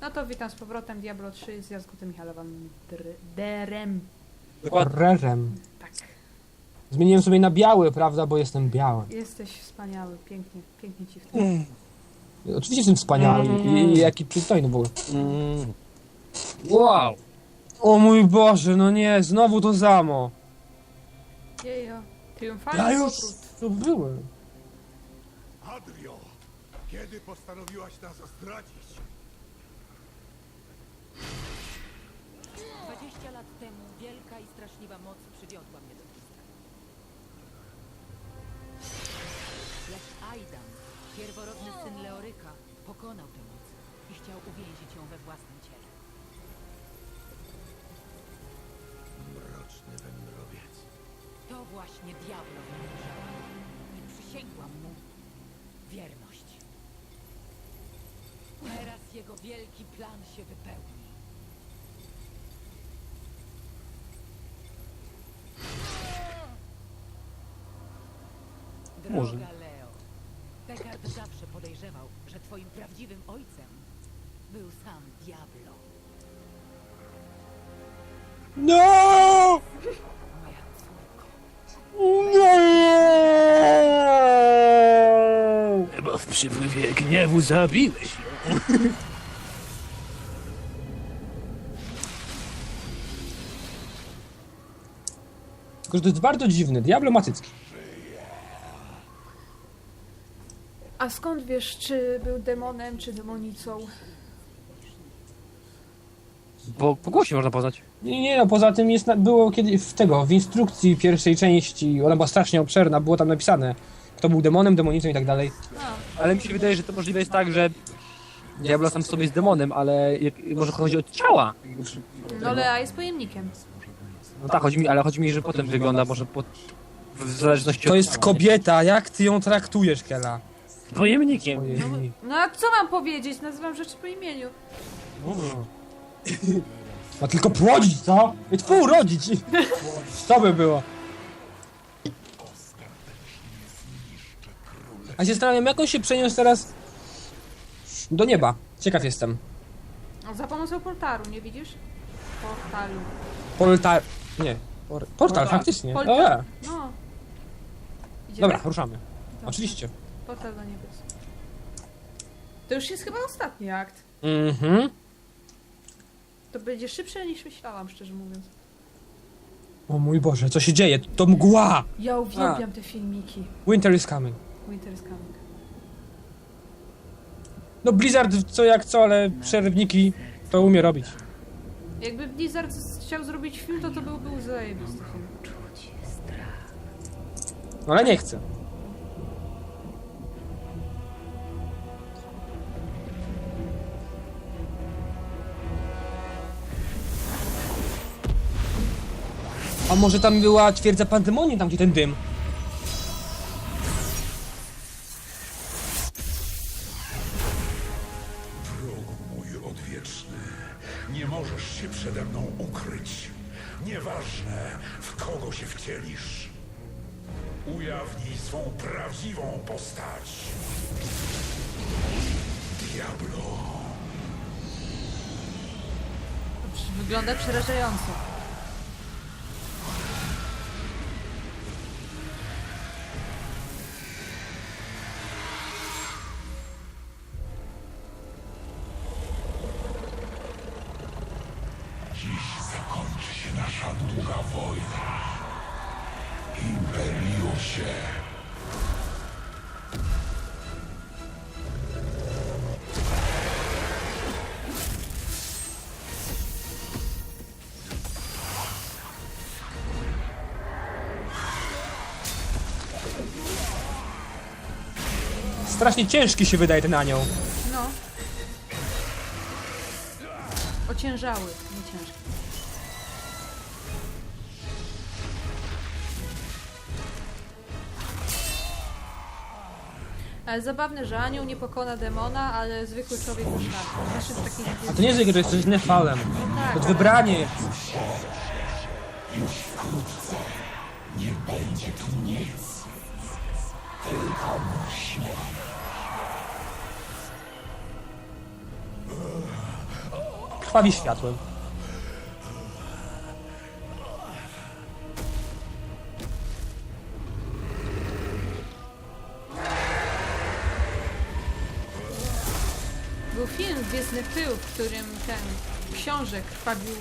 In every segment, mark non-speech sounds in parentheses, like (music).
No to witam z powrotem Diablo 3 z Jazgutem Michałem Derem. Horrorem. Tak. Zmieniłem sobie na biały, prawda, bo jestem biały. Jesteś wspaniały, pięknie, pięknie ci w tym. Oczywiście jestem wspaniały i, i jaki przystojny w ogóle. Mm. Wow! O mój Boże, no nie, znowu to samo. Jejo, triumfalny Ja już powrót. to byłem. Adrio, kiedy postanowiłaś nas zdradzić? 20 lat temu wielka i straszliwa moc przywiodła mnie do Tristan. Lecz Aidan, pierworodny syn Leoryka, pokonał tę moc i chciał uwięzić ją we własnym ciele. Mroczny wędrowiec. To właśnie diablo wymierzała i przysięgłam mu wierność. Teraz jego wielki plan się wypełni. Może. Leo, Deckard zawsze podejrzewał, że twoim prawdziwym ojcem był sam Diablo. No! Moja córko. Nie! Chyba w przypływie gniewu zabiłeś ją. Tylko, że to jest bardzo dziwne. Diablo ma cycki. A skąd wiesz, czy był demonem, czy demonicą? Po, po głosie można poznać. Nie, nie, no poza tym jest, na, było kiedy w tego, w instrukcji pierwszej części, ona była strasznie obszerna, było tam napisane, kto był demonem, demonicą i tak dalej. Ale mi się wydaje, że to możliwe jest tak, że Diablo sam w sobie jest demonem, ale jak, może chodzi od ciała. No Lea jest pojemnikiem. No tak, chodzi mi, ale chodzi mi, że potem wygląda może po, w zależności To od jest ciała. kobieta, jak ty ją traktujesz, Kela? Pojemnikiem. Ojej. No a co mam powiedzieć? Nazywam rzeczy po imieniu. Ma tylko płodzić, co? I tfu, rodzić! Co by było? A się zastanawiam, jak on się przeniósł teraz do nieba. Ciekaw jestem. No, za pomocą portalu, nie widzisz? Portalu. Portal... Nie. Por... Portal, faktycznie. Portal. No. Idziemy? Dobra, ruszamy. Oczywiście. Portal do niebios. To już jest chyba ostatni akt. Mhm. To będzie szybsze niż myślałam, szczerze mówiąc. O mój Boże, co się dzieje? To mgła! Ja uwielbiam te filmiki. Winter is coming. Winter is coming. No Blizzard co jak co, ale przerywniki to umie robić. Jakby Blizzard chciał zrobić film, to to byłby zajebisty film. No ale nie chce. A może tam była twierdza pandemonium, tam gdzie ten dym? Wrogu mój odwieczny, nie możesz się przede mną ukryć. Nieważne, w kogo się wcielisz. Ujawnij swą prawdziwą postać. Diablo. Wygląda przerażająco. Strasznie ciężki się wydaje ten anioł. No. Ociężały, nie ciężki. Ale zabawne, że anioł nie pokona demona, ale zwykły człowiek już tak. W takich... A to nie jest, że to jest coś nefalem. tak, To jest wybranie. Krwawi światłem. Był film Gwiezdny Pył, w którym ten książę krwawił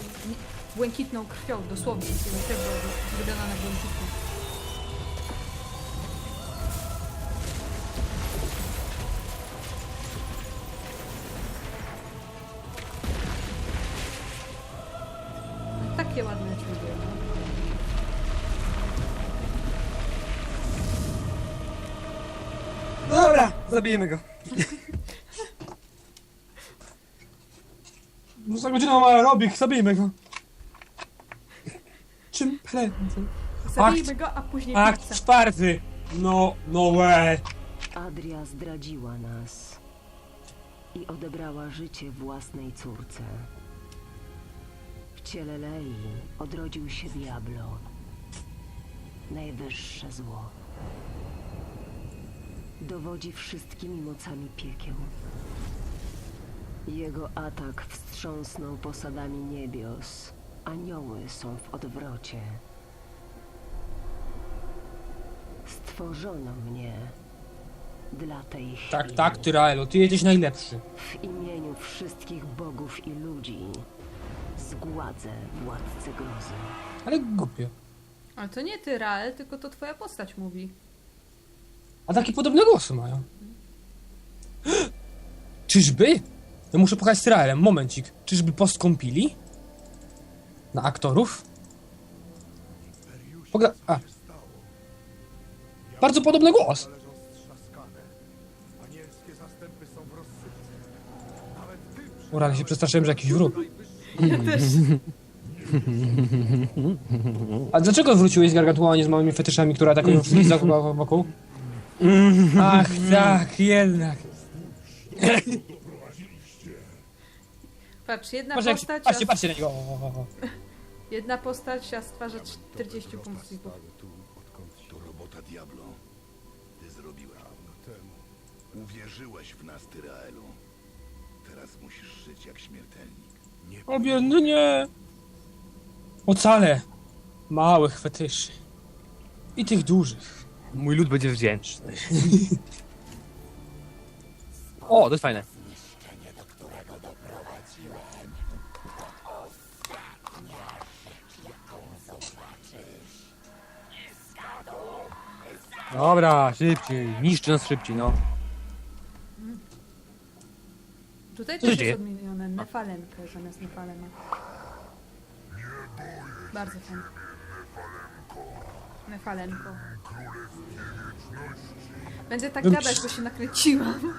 błękitną krwią, dosłownie. Jego krew była zrobiona na błękitną. Zabijemy go. No za godzinę aerobik, zabijmy go. Czym prędzej. Zabijmy go, a później Akt pizza. czwarty. No, no way. Adria zdradziła nas i odebrała życie własnej córce. W ciele Lei odrodził się Diablo, najwyższe zło. Dowodzi wszystkimi mocami piekieł. Jego atak wstrząsnął posadami niebios. Anioły są w odwrocie. Stworzono mnie dla tej chwili. Tak, tak, Tyraelo, ty jesteś najlepszy. W imieniu wszystkich bogów i ludzi zgładzę władcę grozy. Ale głupie. Ale to nie ty, Rael, tylko to twoja postać mówi. A takie podobne głosy mają. Czyżby? Ja muszę pokazać z Tyraelem, momencik. Czyżby postkąpili? Na aktorów? Pogra... A. Bardzo podobny głos. Urany się przestraszyłem, że jakiś wróg. Ja też. A dlaczego wróciłeś z Gargantua, a nie z małymi fetyszami, które atakują wszystkich wokół? Ach, tak, jednak. Patrz, jedna Patrzcie, postać, patrzcie, a, patrzcie na niego. O, o, o. jedna postać, a stwarza 40 punktów. tu, odkąd to robota Diablo. Ty zrobiłeś dawno temu. Uwierzyłeś w nas, Tyraelu. Teraz musisz żyć jak śmiertelnik. Nie O biedny nie. Ocalę małych fetyszy. I tych dużych. Mój lud będzie wdzięczny. (laughs) O, to jest fajne. Dobra, szybciej. Niszczy nas szybciej, no. Tutaj też dzieje? jest odmienione Nefalenkę zamiast Nefalema. Bardzo fajnie. Nefalenko. Będę tak Bym- gadać, bo się nakręciłam.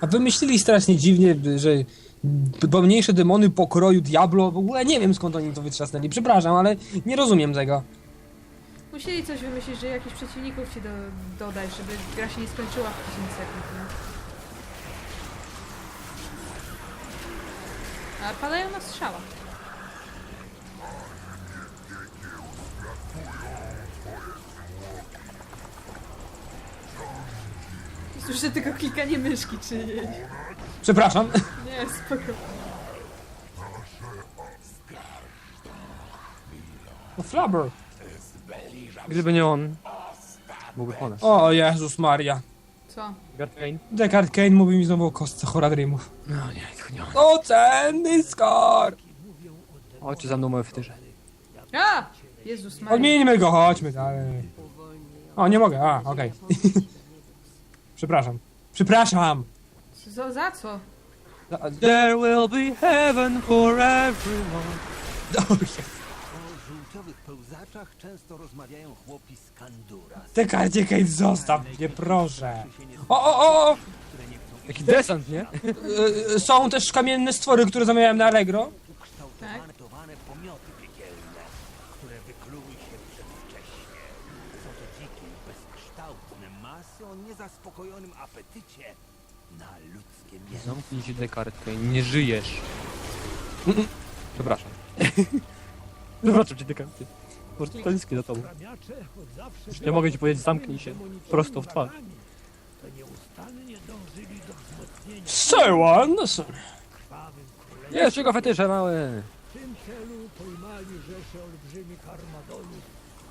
A wymyślili strasznie dziwnie, że pomniejsze demony pokroju Diablo. W ogóle nie wiem skąd oni to wytrzasnęli. Przepraszam, ale nie rozumiem tego. Musieli coś wymyślić, że jakichś przeciwników ci do, dodać, żeby gra się nie skończyła w 10 sekund, nie? A padają na strzała. Słyszę tylko klikanie myszki, czy nie? Przepraszam. Nie, spoko. No, Flubber. Gdyby nie on, byłby po nas. O Jezus Maria. Co? Gartwain? Descartes Kane mówi mi znowu o kostce Horadrimów. No nie, to nie on. O cenny skar! Chodźcie za mną moje wtyrze. A! Jezus Maria. Odmieńmy go, chodźmy dalej. O, nie mogę, a, okej. (laughs) Przepraszam. Przepraszam! Za, za co? There will be heaven for everyone. (laughs) O żółciowych pełzaczach często rozmawiają chłopi z Kandura. Descartes Kane, zostaw mnie, proszę. O, o, o! Jaki desant, nie? Y, y, Są też kamienne stwory, które zamawiałem na Allegro. Ukształtowane pomioty piekielne, które wykluły się przedwcześnie. Są to dzikie, bezkształtne niezaspokojonym apetycie na ludzkie mięso. Zamknij się Descartes, nie żyjesz. (laughs) Przepraszam. (laughs) Przepraszam cię, to tęsknię za tobą. Już nie mogę ci powiedzieć, zamknij się. Prosto w twarz. So on. Jest jego fetysze małe. W tym celu pojmali rzesze olbrzymich armadonów,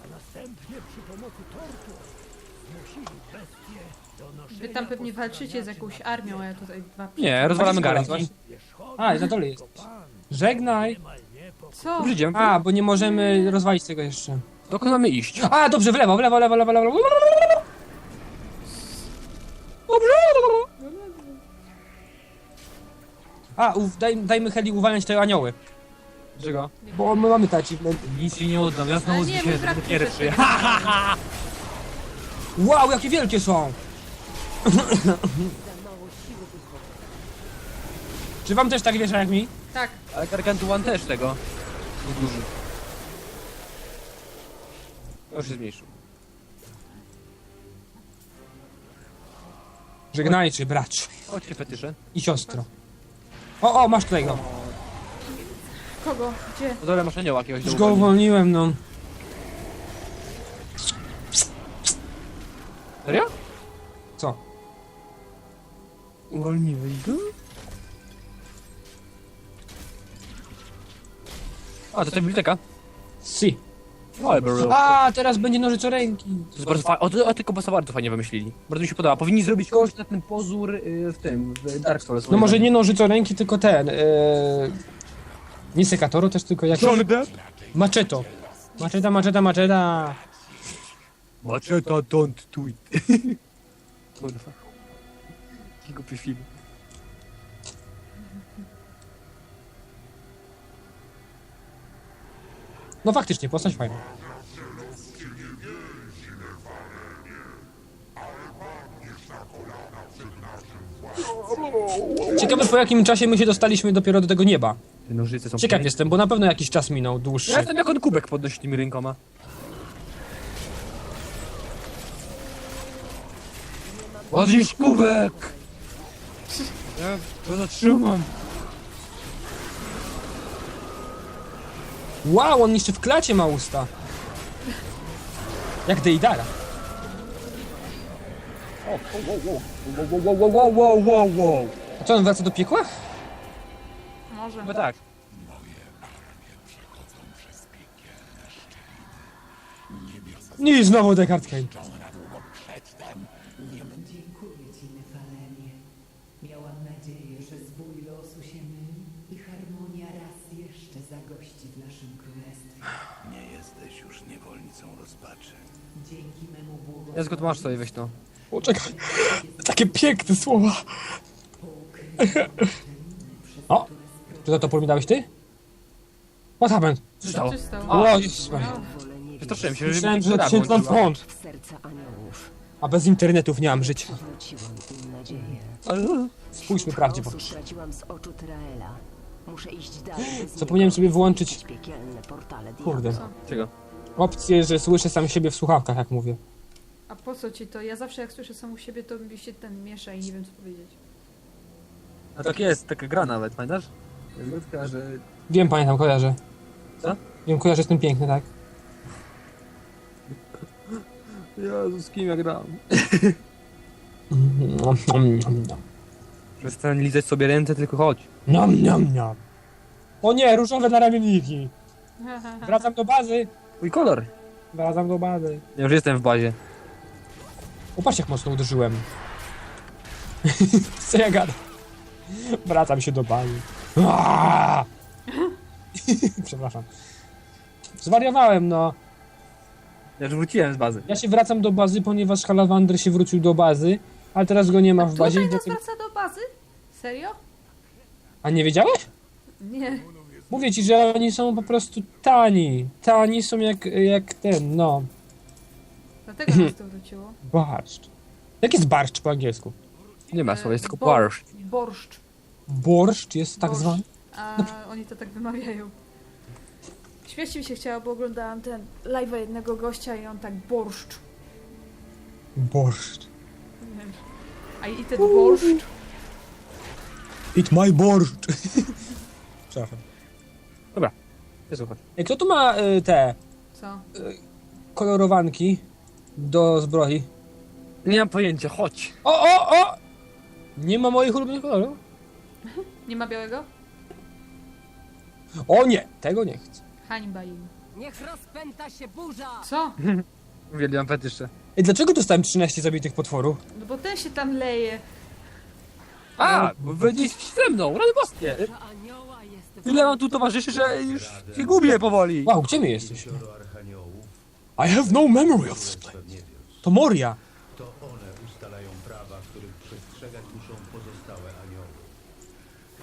a następnie przy pomocy tortur Wy tam pewnie walczycie z jakąś armią, a ja tutaj dwa... Nie, rozwalamy garnki. A, na dole jest. Żegnaj. nie Co? Dobrze, idziemy. A, bo nie możemy rozwalić tego jeszcze. Dokąd mamy iść? A, dobrze, w lewo, w lewo, w lewo, w lewo, w lewo. A, uf, daj, dajmy Heli uwalniać te anioły. Czego? Bo my mamy te achievementy. Nic ci nie oddam, ja znowu nie, dzisiaj mój brat ten pierwszy. też (laughs) Wow, jakie wielkie są! Czy wam też tak wiesza jak mi? Tak, Ale Gargantuan też tego. Nie duży. Już jest mniejszy. Żegnajcie, bracz Chodźcie fetysze. i siostro. O, o, masz tutaj go. kogo? Gdzie? Dole masz anioła jakiegoś do Już go uwolnienia. uwolniłem, no. Serio? Co? Uwolniłeś go? A, to ta biblioteka? Si. Library. A, teraz będzie nożycoręki. To jest bardzo fajne. O, to, o tylko bossa bardzo fajnie wymyślili. Bardzo mi się podoba. Powinni zrobić kogoś na ten pozór y, w tym, w Dark Souls. No może nie nożycoręki, tylko ten. Ee... Nie sekatoro też, tylko jak. Johnny Depp? Maczeto. Maczeta, maczeta, maczeta. Macheta don't tweet. (laughs) Kurwa. Jaki głupi film. No faktycznie, postać fajna. Ciekawe po jakim czasie my się dostaliśmy dopiero do tego nieba. Te nożyce są Ciekaw jestem, bo na pewno jakiś czas minął dłuższy. Ja jestem jak on kubek podnosi tymi rękoma. Podnieś kubek! Ja to zatrzymam. Wow, on jeszcze w klacie ma usta. Jak Deidara. Wow, wow, wow, wow, wow, wow, wow. A co, on wraca do piekła? Może. Chyba tak. Nie, znowu Descartes Kane. Dziękuję Ci, Nefalenie. Miałam nadzieję, że zwój losu się myli i harmonia raz jeszcze zagości w naszym królestwie. Nie jesteś już niewolnicą rozpaczy. Dzięki memu błogosławieństwu Ja tylko masz sobie weź to. O, czekaj. Takie piękne słowa. O, czy to topór mi dałeś ty? What happened? Co się stało? Co się stało? O, Jezus Maria. Przestraszyłem się, Myślałem, że księdz Van Front. w serca aniołów. A bez internetów nie mam życia. Wróciłam im nadzieję. Spójrzmy prawdzie w oczy. straciłam z oczu Tyraela. Muszę iść dalej. (gasps) bez Zapomniałem niego. sobie włączyć, Piekielne portale kurde, diabła. Czego? opcję, że słyszę sam siebie w słuchawkach, jak mówię. A po co ci to? Ja zawsze jak słyszę samą siebie, to mi się ten miesza i nie wiem co powiedzieć. A tak jest, taka gra nawet, pamiętasz? Jest taka, że... Wiem, pamiętam, kojarzę. Co? Wiem, kojarzę, jestem piękny, tak? Jezu, z kim ja gram? (laughs) Nom, nom, nom, nom. Przestań lizać sobie ręce, tylko chodź. Nom, nom, nom. O nie, różowe naramienniki. (laughs) Wracam do bazy. Mój kolor. Wracam do bazy. Ja już jestem w bazie. Popatrz, jak mocno uderzyłem. (laughs) Co ja gadam? Wracam się do bazy. Aaaa! (laughs) Przepraszam. Zwariowałem, no. Ja już wróciłem z bazy. Ja się wracam do bazy, ponieważ Halawander się wrócił do bazy, ale teraz go nie ma w bazie. Tutaj i nas dlatego- wraca do bazy? Serio? A nie wiedziałeś? Nie. Mówię ci, że oni są po prostu tani. Tani są jak, jak ten, no, Dlatego nas to wróciło. (clears throat) barszcz. Jak jest barszcz po angielsku? Nie ma słowa, jest tylko Bor- barsz. Borszcz. Borszcz jest tak Borszcz. zwany? A oni to tak wymawiają. Śmiesznie mi się chciało, bo oglądałam ten live'a jednego gościa i on tak borszcz. Borszcz. Nie wiem. A i ten borszcz. Eat my borszcz. (laughs) Przepraszam. Nie słuchaj. Ej, kto tu ma y, te Co? kolorowanki do zbroi? Nie mam pojęcia, chodź. O, o, o! Nie ma moich ulubionych kolorów? (laughs) Nie ma białego? O nie, tego nie chcę. Hańba im. Niech rozpęta się burza! Co? (laughs) Uwielbiam fetysze. Ej, dlaczego dostałem 13 zabitych potworów? No bo ten się tam leje. A, bo byliście ze mną, rany boskie! Ile mam tu towarzyszy, że już się gubię powoli. Wow, gdzie my jesteśmy? I have no memory of this place. To Moria. To one ustalają prawa, których przestrzegać muszą pozostałe anioły.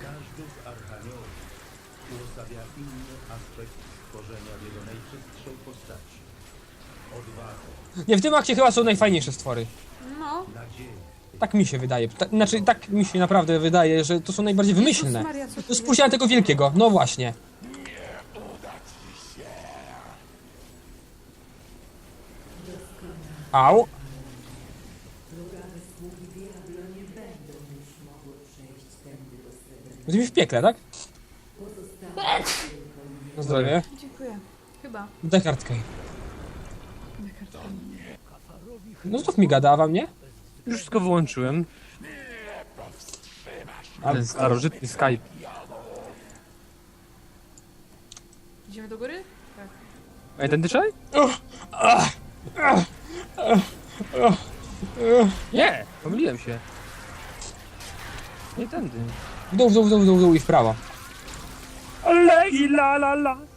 Każdy z archaniołów uosabia inny aspekt stworzenia w jego najczystszej postaci. Odwagę, Nie, w tym akcie chyba są najfajniejsze stwory. Tak mi się wydaje. Ta, znaczy, tak mi się naprawdę wydaje, że to są najbardziej wymyślne. Tu spuściłem tego wielkiego. No właśnie. Au. Jesteśmy w piekle, tak? Na zdrowie. Dziękuję. Chyba. Daj kartkę. Na kartkę. No znów mi gada, a wam nie? Już wszystko wyłączyłem. Ten starożytny Skype. Idziemy do góry? Tak. Ej, ten dyczaj? Nie, pomyliłem się. Nie tędy. W dół, w dół, w dół, w dół, i w prawo. Lady la la la.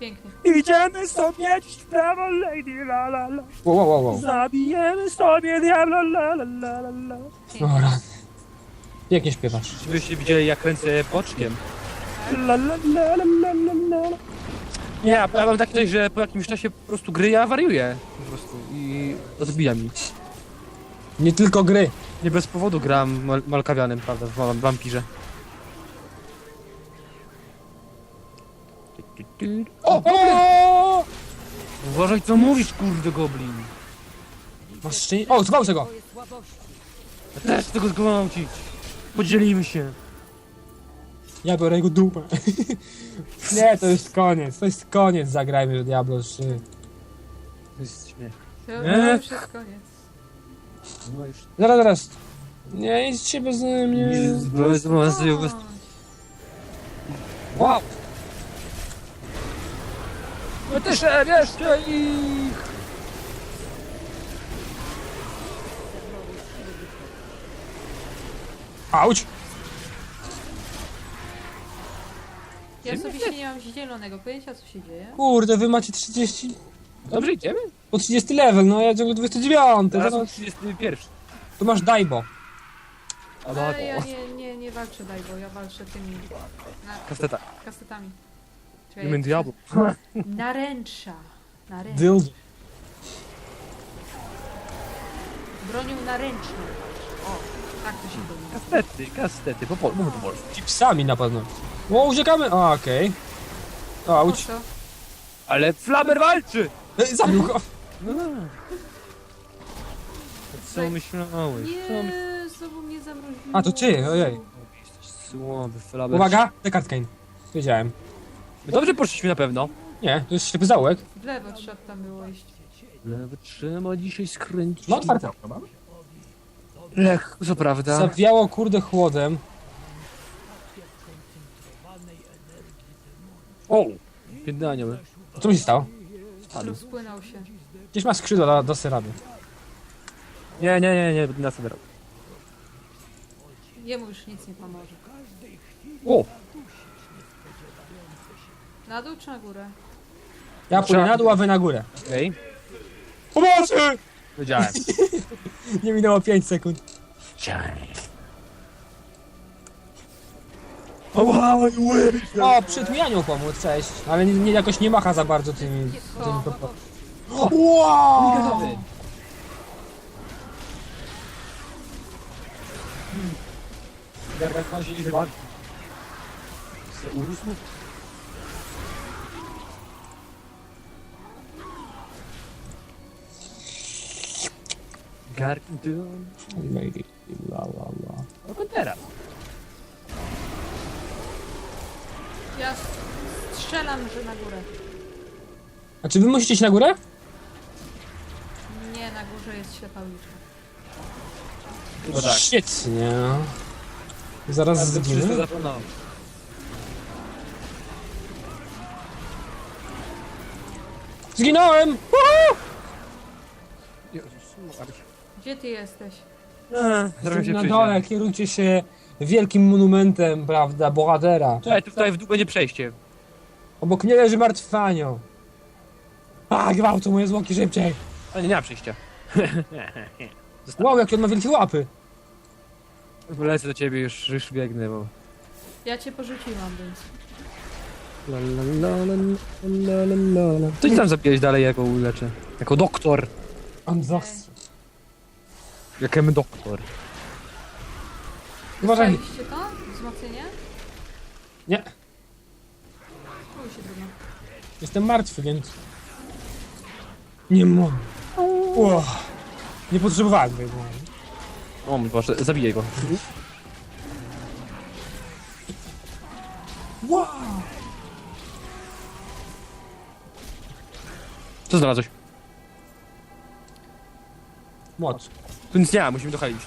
Pięknie. Idziemy sobie dziś w prawo, lady la la la. Wow, wow, wow, wow. Zabijemy sobie diabla la la la la la. O, rany. Pięknie śpiewasz. Czy byście widzieli jak kręcę boczkiem? La la la la la la la. Nie, ja mam takie coś, że po jakimś czasie po prostu gry ja wariuję. Po prostu i odbija mi. Nie tylko gry. Nie bez powodu gram mal malkawianym, prawda, w wa- wampirze. O! o! Uważaj co mówisz, kurde goblin. Masz szczęście. O, zgwałcę go! Ja też chcę go zgwałcić. Podzielimy się. Ja biorę jego dupę. (laughs) Nie, to jest koniec. To jest koniec. Zagrajmy w Diablo 3. To jest śmiech. To Nie. już jest koniec. Zaraz, zaraz. Nie idźcie bez mnie. Bez bez bez Wow! No też jeszcze ich! Auć! Ja osobiście nie mam zielonego pojęcia, co się dzieje. Kurde, wy macie 30... Dobrze idziemy? Po 30 level, no ja ciągle 29. Teraz To, są 31. to masz Daibo. Ale ja nie, nie, nie walczę daj, bo ja walczę tymi na, Kasteta. kasetami. To Diablo. się- Naręcza. Naręcza. Dildo. Bronią naręczną. O, tak to się broni. Kastety, kastety, po polsku. Mówię po polsku. Chipsami na pewno. O, uciekamy! O, okej. Po Auć. co? Ale Flamer walczy! Ej, Zabił go! No. Co myślałeś? Co myślałeś? Nie, znowu mnie zamroziło. A, to ty, ojej. Słaby Flamer. Uwaga, tę kartkę. Wiedziałem. My dobrze poszliśmy na pewno. Nie, to jest ślepy zaułek. W lewo trzeba tam było iść. Lewy trzeba dzisiaj skręcić. No otwarte. Lekko, co prawda. Zawiało kurde chłodem. O! Biedny anioł. Co mi się stało? Rozpłynął się. Gdzieś ma skrzydła do, do syrady. Nie, nie, nie, nie, na sobie Jemu już nic nie pomoże. O! Na dół czy na górę? Ja pójdę na dół, a wy na górę. Okej. Pomocy! Wiedziałem. (laughs) Nie minęło 5 sekund. O, przyszedł mi anioł pomóc, cześć. Ale nie, nie, jakoś nie macha za bardzo tymi... O, tymi o, o. Wow! Cardoon. Lady, la la la. No teraz. Ja strzelam, że na górę. A czy wy musicie iść na górę? Nie, na górze jest ślepa uliczka. No tak. Świetnie. Zaraz Bardzo zginę. Zginąłem! Woohoo! Jezus, gdzie ty jesteś? Eee, się Na dole kierujcie się wielkim monumentem, prawda, bohatera. Czekaj, tutaj w dół będzie przejście. Obok nie leży martwy anioł. A, gwałcą moje zwłoki szybciej. Ale nie, nie ma przejścia. (laughs) Wow, jakie on ma wielkie łapy. Lecę do ciebie już, już biegnę, bo... Ja cię porzuciłam, więc... La, la, la, la, la, la, la, la. Co ci tam zabijać dalej jako uleczę? Jako doktor. On zastrze. Jakem doktor. Uważaj. Dostaliście to? Wzmocnienie? Nie, Chuj się trudno. jestem martwy, więc... Nie mogę. Ło. Nie potrzebowałem tego. O mój Boże, zabiję go. Wow. Co znalazłeś? Moc. Tu nic nie ma, musimy dochalić.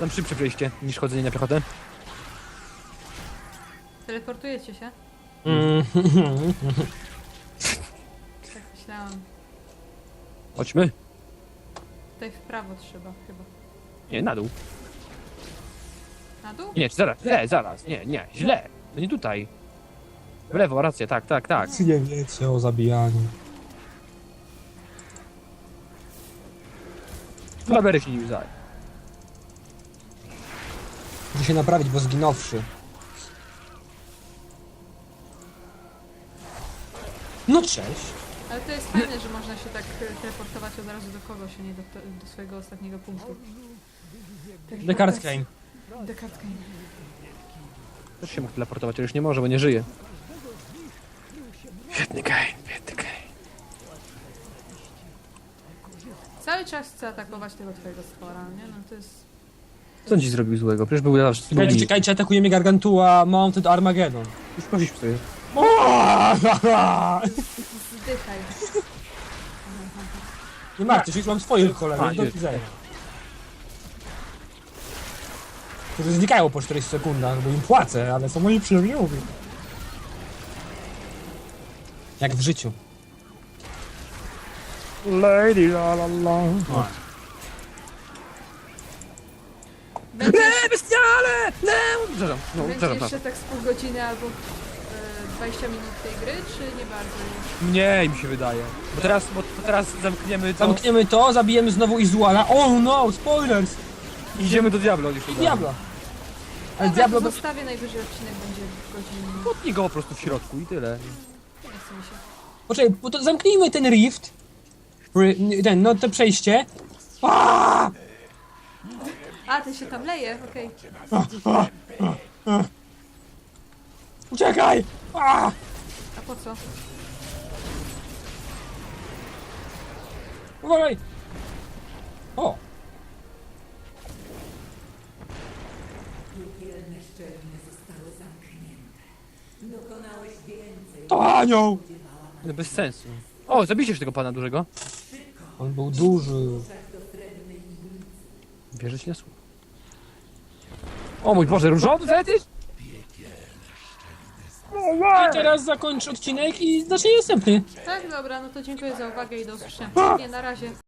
Tam szybsze przejście niż chodzenie na piechotę. Teleportujecie się? Mm. (laughs) Tak myślałam. Chodźmy. Tutaj w prawo trzeba chyba. Nie, na dół. Na dół? Nie, zaraz, źle, zaraz. Nie, nie, źle. To nie tutaj. W lewo, racja, tak, tak, tak. Nie wiecie o zabijaniu. Klawery się nim zaj. Muszę się naprawić, bo zginąwszy. No cześć. Ale to jest fajne, że można się tak e, teleportować od razu do kogoś, a nie do, do swojego ostatniego punktu. Descartes Kane. Descartes Kane. Też się mógł teleportować, ale już nie może, bo nie żyje. Biedny Kane, biedny Kane. Cały czas chcę atakować tego twojego stwora, nie? No to jest... Co on ci zrobił złego? Przecież był zawsze Czekajcie, czekajcie, atakuje mnie Gargantua Mounted Armageddon. Już poszliśmy sobie. Zdychaj. Nie martw się, już mam kolegów, A, do jest. widzenia. Którzy znikają po 40 sekundach, bo im płacę, ale są moi przyjaciółmi. Jak w życiu. Lady la la la. Będzie, Nie, bestiale! Nie! Przepraszam, no, będzie przepraszam. jeszcze tak z pół godziny albo e, 20 minut tej gry, czy nie bardzo już? Mniej mi się wydaje. Bo teraz, bo to teraz zamkniemy to Zamkniemy to, zabijemy znowu Izuala. Oh no, spoilers! idziemy do Diablo już. I Diablo. Ale Dobra, Diablo... to zostawię najwyżej odcinek będzie godzinny. Potnij go po prostu w środku i tyle. Nie chce mi się. Poczekaj, bo to zamknijmy ten rift. Ten, no to przejście. Aaaa! A, ten się tam leje, okej. Uciekaj! Aaaa! A po co? Uważaj! O! Piekielne szczelnie zostały zamknięte. Dokonałeś więcej. To anioł! No bez sensu. O, zabijcie tego pana dużego. On był duży. Wierzę ci na słowo. O mój Boże, różowy fetysz? I teraz zakończę odcinek i zacznie następny. Tak, dobra, no to dziękuję za uwagę i do usłyszenia. Nie, na razie.